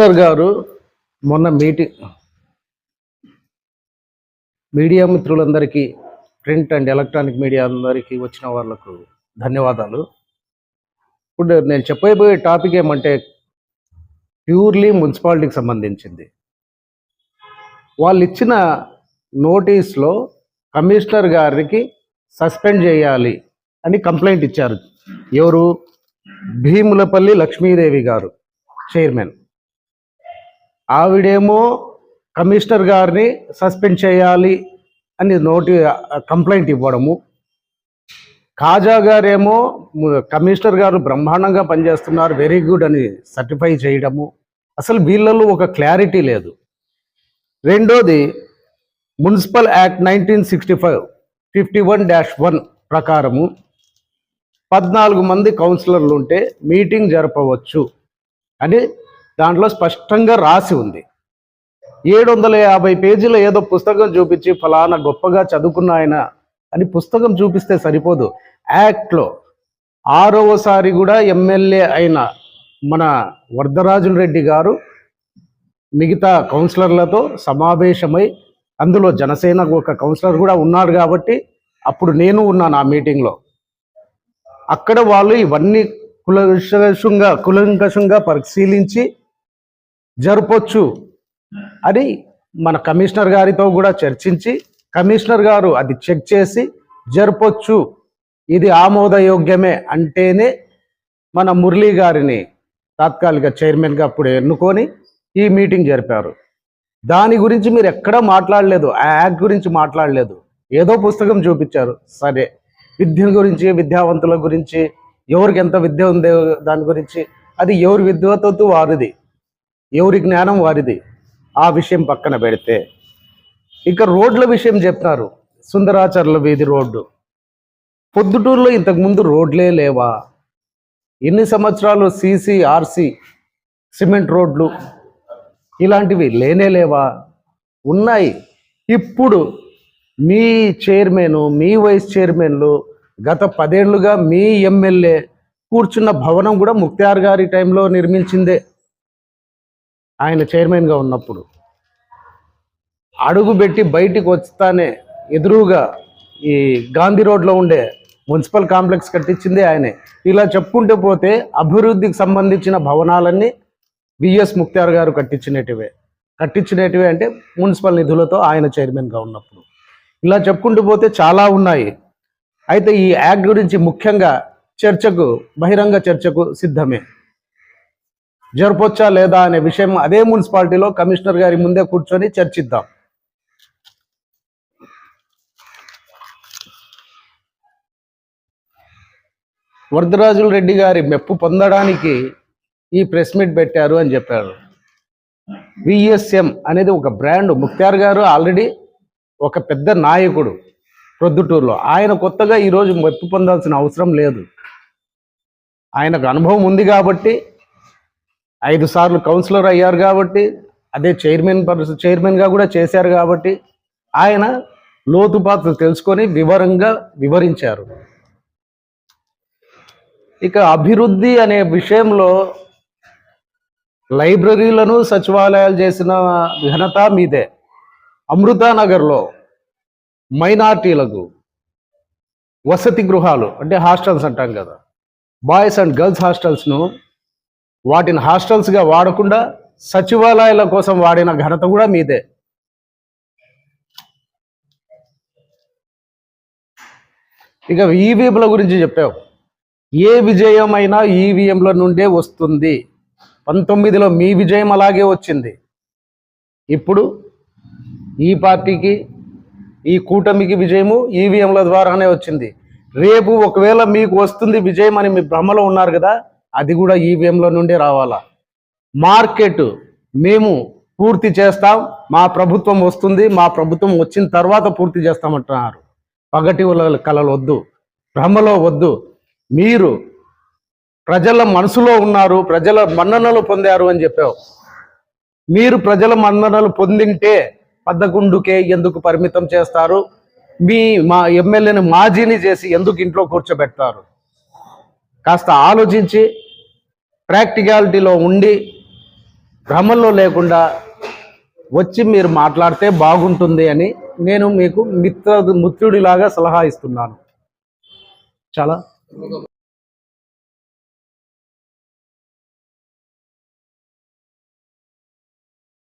Commissioner గారు మొన్న meeting media మిత్రులందరికీ ప్రింట్ అండ్ ఎలక్ట్రానిక్ మీడియా అందరికీ వచ్చిన వాళ్ళకు ధన్యవాదాలు. ఇప్పుడు నేను చెప్పబోయే టాపిక్ ఏమంటే ప్యూర్లీ మున్సిపాలిటీకి సంబంధించింది. వాళ్ళు ఇచ్చిన నోటీస్లో కమిషనర్ గారికి సస్పెండ్ చేయాలి అని కంప్లైంట్ ఇచ్చారు. ఎవరు? భీములపల్లి లక్ష్మీదేవి గారు చైర్మన్. ఆవిడేమో కమిషనర్ గారిని సస్పెండ్ చేయాలి అని నోటి కంప్లైంట్ ఇవ్వడము. కాజా గారేమో కమిషనర్ గారు బ్రహ్మాండంగా పనిచేస్తున్నారు వెరీ గుడ్ అని సర్టిఫై చేయడము. అసలు వీళ్ళలో ఒక క్లారిటీ లేదు. రెండోది municipal act nineteen sixty five fifty one dash one ప్రకారము పద్నాలుగు మంది కౌన్సిలర్లు ఉంటే మీటింగ్ జరపవచ్చు అని దాంట్లో స్పష్టంగా రాసి ఉంది. ఏడు వందల యాభై పేజీల ఏదో పుస్తకం చూపించి ఫలానా గొప్పగా చదువుకున్న ఆయన అని పుస్తకం చూపిస్తే సరిపోదు. యాక్ట్లో ఆరవసారి కూడా ఎమ్మెల్యే అయిన మన వరదరాజుల రెడ్డి గారు మిగతా కౌన్సిలర్లతో సమావేశమై అందులో జనసేన ఒక కౌన్సిలర్ కూడా ఉన్నాడు కాబట్టి అప్పుడు నేను ఉన్నాను ఆ మీటింగ్లో. అక్కడ వాళ్ళు ఇవన్నీ కులంకషంగా కులంకషంగా పరిశీలించి జరపొచ్చు. అని మన కమిషనర్ గారితో కూడా చర్చించి కమిషనర్ గారు అది చెక్ చేసి జరపొచ్చు. ఇది ఆమోదయోగ్యమే అంటేనే మన మురళీ గారిని తాత్కాలిక చైర్మన్గా అప్పుడు ఎన్నుకొని ఈ మీటింగ్ జరిపారు. దాని గురించి మీరు ఎక్కడా మాట్లాడలేదు. ఆ యాక్ట్ గురించి మాట్లాడలేదు. ఏదో పుస్తకం చూపించారు. సరే. విద్య గురించి విద్యావంతుల గురించి ఎవరికి ఎంత విద్య ఉందో దాని గురించి అది ఎవరి విద్యతో వారిది. ఎవరి జ్ఞానం వారిది. ఆ విషయం పక్కన పెడితే ఇక రోడ్ల విషయం చెప్తున్నారు సుందరాచర్ల వీధి రోడ్డు. పొద్దుటూరులో ఇంతకుముందు రోడ్లే లేవా? ఎన్ని సంవత్సరాలు సీసీఆర్సీ సిమెంట్ రోడ్లు ఇలాంటివి లేనే లేవా? ఉన్నాయి. ఇప్పుడు మీ చైర్మన్ మీ వైస్ చైర్మన్లు గత పదేళ్ళుగా మీ ఎమ్మెల్యే కూర్చున్న భవనం కూడా ముక్తార్ గారి టైంలో నిర్మించిందే. ఆయన చైర్మన్గా ఉన్నప్పుడు అడుగు పెట్టి బయటికి వస్తానే ఎదురుగా ఈ గాంధీ రోడ్లో ఉండే మున్సిపల్ కాంప్లెక్స్ కట్టించిందే ఆయనే. ఇలా చెప్పుకుంటూ పోతే అభివృద్ధికి సంబంధించిన భవనాలన్నీ విఎస్ ముక్తార్ గారు కట్టించినటివే. కట్టించినటివే అంటే మున్సిపల్ నిధులతో ఆయన చైర్మన్గా ఉన్నప్పుడు. ఇలా చెప్పుకుంటూ పోతే చాలా ఉన్నాయి. అయితే ఈ యాక్ట్ గురించి ముఖ్యంగా చర్చకు బహిరంగ చర్చకు సిద్ధమే. జరపొచ్చా లేదా అనే విషయం అదే మున్సిపాలిటీలో కమిషనర్ గారి ముందే కూర్చొని చర్చిద్దాం. వరదరాజుల రెడ్డి గారి మెప్పు పొందడానికి ఈ ప్రెస్ మీట్ పెట్టారు అని చెప్పారు. విఎస్ఎం అనేది ఒక బ్రాండ్. ముక్తార్ గారు ఆల్రెడీ ఒక పెద్ద నాయకుడు ప్రొద్దుటూరులో. ఆయన కొత్తగా ఈరోజు మెప్పు పొందాల్సిన అవసరం లేదు. ఆయనకు అనుభవం ఉంది కాబట్టి ఐదు సార్లు కౌన్సిలర్ అయ్యారు కాబట్టి అదే చైర్మన్ పర్స చైర్మన్గా కూడా చేశారు కాబట్టి ఆయన లోతుపాట్లు తెలుసుకొని వివరంగా వివరించారు. ఇక అభివృద్ధి అనే విషయంలో లైబ్రరీలను సచివాలయాలు చేసిన ఘనత మీదే. అమృతానగర్లో మైనార్టీలకు వసతి గృహాలు అంటే హాస్టల్స్ అంటాం కదా. బాయ్స్ అండ్ గర్ల్స్ హాస్టల్స్ను వాటిని హాస్టల్స్గా వాడకుండా సచివాలయాల కోసం వాడిన ఘనత కూడా మీదే. ఇక ఈవీఎంల గురించి చెప్పావు. ఏ విజయం అయినా ఈవీఎంల నుండే వస్తుంది. పంతొమ్మిదిలో మీ విజయం అలాగే వచ్చింది. ఇప్పుడు ఈ పార్టీకి ఈ కూటమికి విజయము ఈవీఎంల ద్వారానే వచ్చింది. రేపు ఒకవేళ మీకు వస్తుంది విజయం అని మీ భ్రమలో ఉన్నారు కదా అది కూడా ఈవీఎంలో నుండి రావాలా? మార్కెట్ మేము పూర్తి చేస్తాం మా ప్రభుత్వం వస్తుంది మా ప్రభుత్వం వచ్చిన తర్వాత పూర్తి చేస్తామంటున్నారు. పగటి కలలు వద్దు భ్రమలో వద్దు. మీరు ప్రజల మనసులో ఉన్నారు ప్రజల మన్ననలు పొందారు అని చెప్పావు. మీరు ప్రజల మన్ననలు పొందింటే పద్దగుండుకే ఎందుకు పరిమితం చేస్తారు? మీ మా ఎమ్మెల్యేని మాజీని చేసి ఎందుకు ఇంట్లో కూర్చోబెడతారు? కాస్త ఆలోచించి ప్రాక్టికాలిటీలో ఉండి భ్రమల్లో లేకుండా వచ్చి మీరు మాట్లాడితే బాగుంటుంది అని నేను మీకు మిత్ర మిత్రుడిలాగా సలహా ఇస్తున్నాను. చాలా